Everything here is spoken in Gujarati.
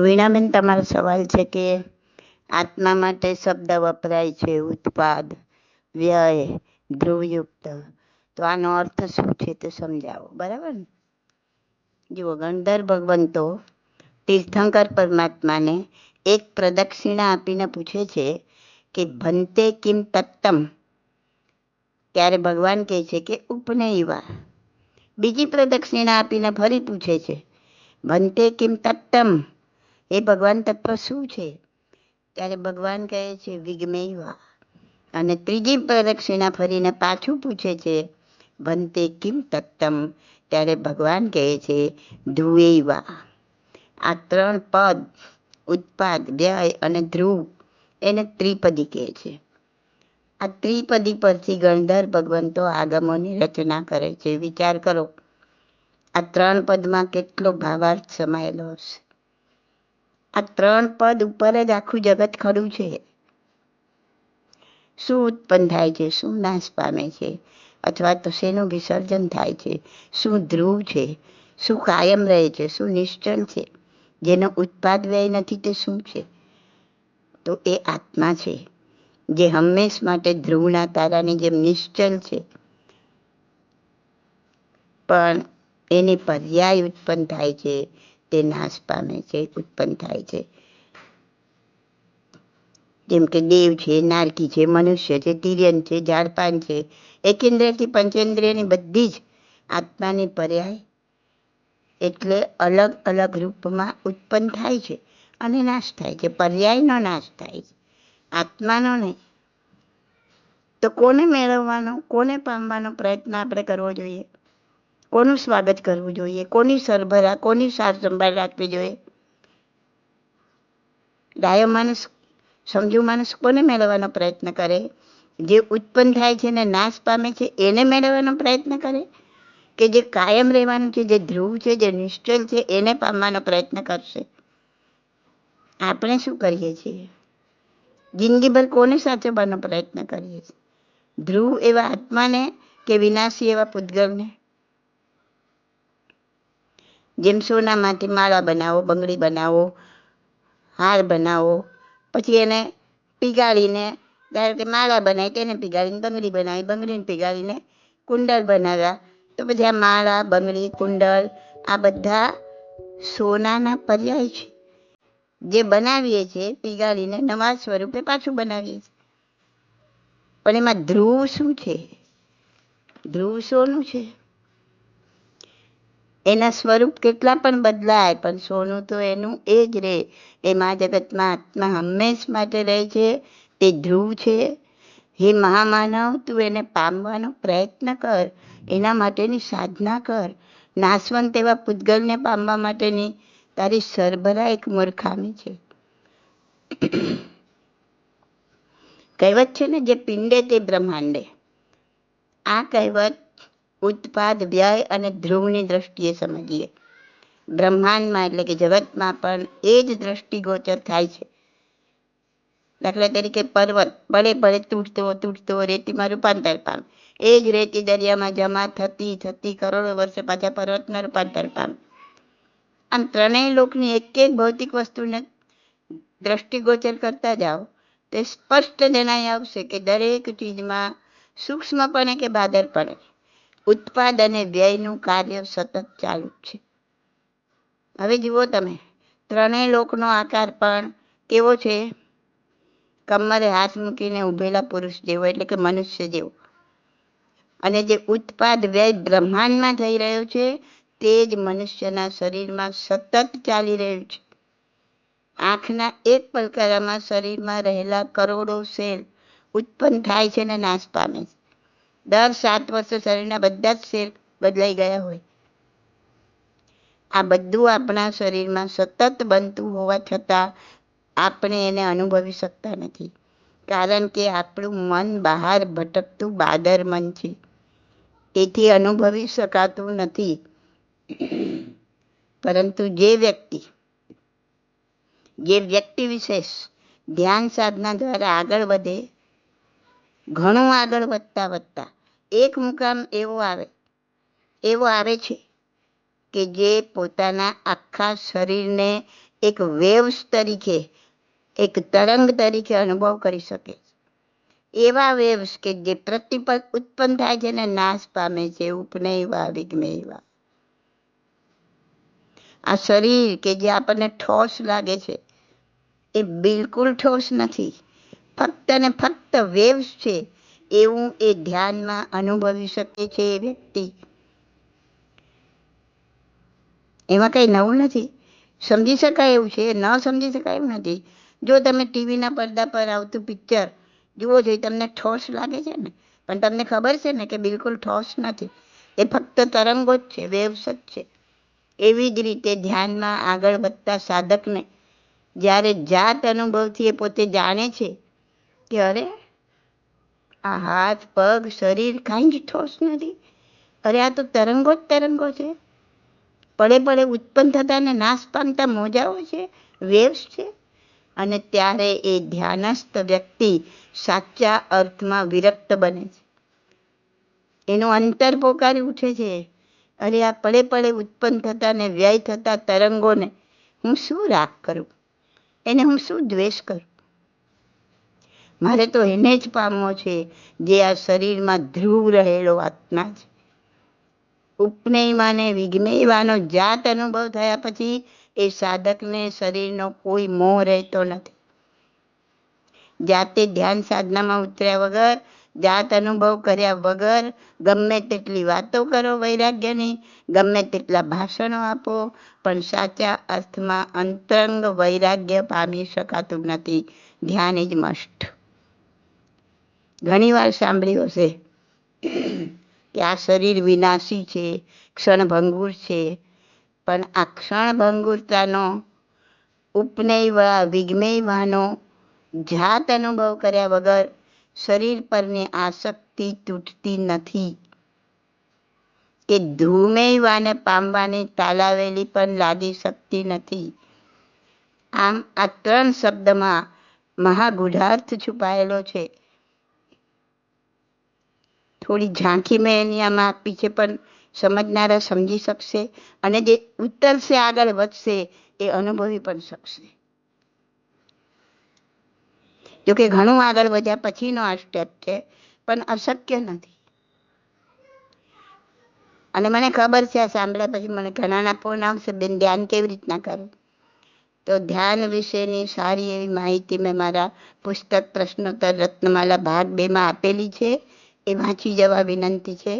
વીણાબેન, તમારો સવાલ છે કે આત્મા માટે શબ્દ વપરાય છે, ઉત્પાદ, વ્યય, ધ્રુવયુક્ત. તો આનો અર્થ શું છે તે સમજાવો. બરાબર જુઓ, ગણધર ભગવંતો તીર્થંકર પરમાત્માને એક પ્રદક્ષિણા આપીને પૂછે છે કે ભંતે કિમ તત્તમ? ત્યારે ભગવાન કહે છે કે ઉપનયવા બીજી પ્રદક્ષિણા આપીને ફરી પૂછે છે ભંતે કિમ તત્તમ? એ ભગવાન તત્વ શું છે? ત્યારે ભગવાન કહે છે વિગમેવા અને ત્રીજી પ્રદક્ષિણા ફરીને પાછું પૂછે છે ભંતે કિમ તત્તમ? ત્યારે ભગવાન કહે છે ધ્રુવેવા આ ત્રણ પદ, ઉત્પાદ, વ્યય અને ધ્રુવ, એને ત્રિપદી કહે છે. આ ત્રિપદી પરથી ગણધર ભગવંતો આગમોની રચના કરે છે. વિચાર કરો, આ ત્રણ પદમાં કેટલો ભાવાર્થ સમાયેલો હશે. આ ત્રણ પદ ઉપર જ આખું જગત ખરું છે. શું ઉત્પન્ન થાય છે? શું નાશ પામે છે? અથવા તો શેનું વિસર્જન થાય છે? શું ધ્રુવ છે? શું કાયમ રહે છે? શું નિશ્ચલ છે? જેનો ઉત્પાદ વ્યય નથી તે શું છે? તો એ આત્મા છે, જે હંમેશ માટે ધ્રુવના તારાની જેમ નિશ્ચલ છે. પણ એની પર્યાય ઉત્પન્ન થાય છે. તે નાશ પામે છે ઉત્પન્ન થાય છે. જેમ કે દેવ છે, નારકી છે, મનુષ્ય છે, તિર્યન છે, ઝાડપાન છે, એકેન્દ્રથી પંચેન્દ્રિયની બધી જ આત્માની પર્યાય એટલે અલગ અલગ રૂપમાં ઉત્પન્ન થાય છે અને નાશ થાય છે. પર્યાયનો નાશ થાય છે. આત્માનો નહીં. તો કોને મેળવવાનો, કોને પામવાનો પ્રયત્ન આપણે કરવો જોઈએ? કોનું સ્વાગત કરવું જોઈએ? કોની સરભરા, કોની સાર સંભાળ રાખવી જોઈએ? ડાયો માણસ, સમજુ માણસ કોને મેળવવાનો પ્રયત્ન કરે? જે ઉત્પન્ન થાય છે ને નાશ પામે છે, એને મેળવવાનો પ્રયત્ન કરે? કે જે કાયમ રહેવાનું છે, જે ધ્રુવ છે, જે નિશ્ચલ છે, એને પામવાનો પ્રયત્ન કરશે? આપણે શું કરીએ છીએ? જિંદગીભર કોને સાચવવાનો પ્રયત્ન કરીએ છીએ? ધ્રુવ એવા આત્માને કે વિનાશી એવા પૂતગલને જેમ સોનામાંથી માળા બનાવો, બંગડી બનાવો, હાર બનાવો, પછી એને પીગાળીને, ધારો કે માળા બનાવી તેને પીગાળીને બંગડી બનાવી બંગડીને પીગાળીને કુંડળ બનાવ્યા. તો પછી આ માળા, બંગડી, કુંડળ આ બધા સોનાના પર્યાય છે. જે બનાવીએ છીએ પીગાળીને નવા સ્વરૂપે પાછું બનાવીએ છીએ. પણ એમાં ધ્રુવ શું છે? ધ્રુવ સોનું છે. એના સ્વરૂપ કેટલા પણ બદલાય, પણ સોનું તો એનું એ જ રહે એમાં જગતમાં આત્મા હંમેશ માટે રહે છે, તે ધ્રુવ છે. હે મહામાનવ, તું એને પામવાનો પ્રયત્ન કર, એના માટેની સાધના કર. નાશવંત એવા પૂતગલને પામવા માટેની તારી સરભરા એક મૂર્ખામી છે. કહેવત છે ને, જે પિંડે તે બ્રહ્માંડે. આ કહેવત ઉત્પાદ, વ્યય અને ધ્રુવની દ્રષ્ટિએ સમજીએ. બ્રહ્માંડમાં એટલે કે જગતમાં પણ એ જ દ્રષ્ટિગોચર થાય છે. દાખલા તરીકે પર્વત પડે પડે તૂટતો તૂટતો રેતીમાં રૂપાંતર પામે. એ જ રેતી દરિયામાં જમા થતી થતી કરોડો વર્ષે પાછા પર્વતમાં રૂપાંતર પામે. આમ ત્રણેય લોકની એક એક ભૌતિક વસ્તુને દ્રષ્ટિગોચર કરતા જાઓ, તે સ્પષ્ટ જણાઈ આવશે કે દરેક ચીજમાં સૂક્ષ્મપણે કે બાદરપણે ઉત્પાદ અને વ્યયનું કાર્ય સતત ચાલુ છે. હવે જુઓ તમે, ત્રણેય લોકનો આકાર પણ કેવો છે? કમરે હાથ મૂકીને ઉભેલા પુરુષ જેવો, એટલે કે મનુષ્ય જેવો. અને જે ઉત્પાદ વ્યય બ્રહ્માંડમાં થઈ રહ્યો છે, તે જ મનુષ્યના શરીરમાં સતત ચાલી રહ્યું છે. આંખના એક પલકારામાં શરીરમાં રહેલા કરોડો સેલ ઉત્પન્ન થાય છે અને નાશ પામે છે. દર સાત વર્ષે શરીરના બધા જ સેલ બદલાઈ ગયા હોય. આ બધું આપણા શરીરમાં સતત બનતું હોવા છતાં આપણે એને અનુભવી શકતા નથી. કારણ કે આપણું મન બહાર ભટકતું બાદર મન છે. તેથી અનુભવી શકાતું નથી. પરંતુ જે વ્યક્તિ જે વ્યક્તિ વિશેષ ધ્યાન સાધના દ્વારા આગળ વધે, ઘણું આગળ વધતા વધતા એક મુકામ એવો આવે એવો આવે છે કે જે પોતાના આખા શરીરને એક વેવ્સ તરીકે, એક તરંગ તરીકે અનુભવ કરી શકે એવા વેવ્સ કે જે પ્રતિપદ ઉત્પન્ન થાય છે ને નાશ પામે છે ઉપનૈવા વિઘ્નયવા. આ શરીર કે જે આપણને ઠોસ લાગે છે, એ બિલકુલ ઠોસ નથી. ફક્ત ને ફક્ત વેવ્સ છે એવું એ ધ્યાનમાં અનુભવી શકે છે એ વ્યક્તિ. એમાં કંઈ નવું નથી. સમજી શકાય એવું છે, ન સમજી શકાય એવું નથી. જો તમે ટીવીના પડદા પર આવતું પિક્ચર જુઓ છો તમને ઠોસ લાગે છે ને? પણ તમને ખબર છે ને કે બિલકુલ ઠોસ નથી. એ ફક્ત તરંગો જ છે, વેવ્સ જ છે. એવી જ રીતે ધ્યાનમાં આગળ વધતા સાધકને જ્યારે જાત અનુભવથી એ પોતે જાણે છે કે અરે આ હાથ, પગ, શરીર કાંઈ જ ઠોસ નથી. અરે આ તો તરંગો જ તરંગો છે. પડે પડે ઉત્પન્ન થતા અને નાશ પામતા મોજાઓ છે, વેવ્સ છે. અને ત્યારે એ ધ્યાનસ્થ વ્યક્તિ સાચા અર્થમાં વિરક્ત બને છે. એનું અંતર પોકારી ઉઠે છે. અરે આ પડે પડે ઉત્પન્ન થતા ને વ્યય થતા તરંગોને હું શું રાગ કરું? એને હું શું દ્વેષ કરું? મારે તો એને જ પામવો છે, જે આ શરીરમાં ધ્રુવ રહેલો આત્મા છે. ઉપનયમાને ને જાત અનુભવ થયા પછી એ સાધકને શરીરનો કોઈ મોહ રહેતો નથી. જાતે ધ્યાન સાધનામાં ઉતર્યા વગર, જાત અનુભવ કર્યા વગર ગમે તેટલી વાતો કરો વૈરાગ્યની, ગમે તેટલા ભાષણો આપો, પણ સાચા અર્થમાં અંતરંગ વૈરાગ્ય પામી શકાતું નથી. ધ્યાન ઇજ મસ્ટ ઘણીવાર સાંભળ્યું હશે કે આ શરીર વિનાશી છે, ક્ષણભંગુર છે. પણ આ ક્ષણભંગુરતાનો ઉપનયવા, વિઘ્નયવાનો જાત અનુભવ કર્યા વગર શરીર પરની આસક્તિ તૂટતી નથી. કે ધૂમેવાને પામવાની તાલાવેલી પણ લાદી શકતી નથી. આમ આ ત્રણ શબ્દમાં મહાગુઢાર્થ છુપાયેલો છે. થોડી ઝાંખી મેં એની આમાં આપી છે, પણ સમજનારા સમજી શકશે અને જે ઉતરશે, આગળ વધશે, એ અનુભવી પણ શકશે. જોકે ઘણું આગળ વધ્યા પછીનો આ સ્ટેપ છે, પણ અશક્ય નથી. અને મને ખબર છે, આ સાંભળ્યા પછી મને ઘણાના ફોન આવશે, બેન, ધ્યાન કેવી રીતના કરવું તો ધ્યાન વિશેની સારી એવી માહિતી મેં મારા પુસ્તક પ્રશ્નોત્તર રત્નમાલા ભાગ બેમાં આપેલી છે. એ વાંચી જવા વિનંતી છે.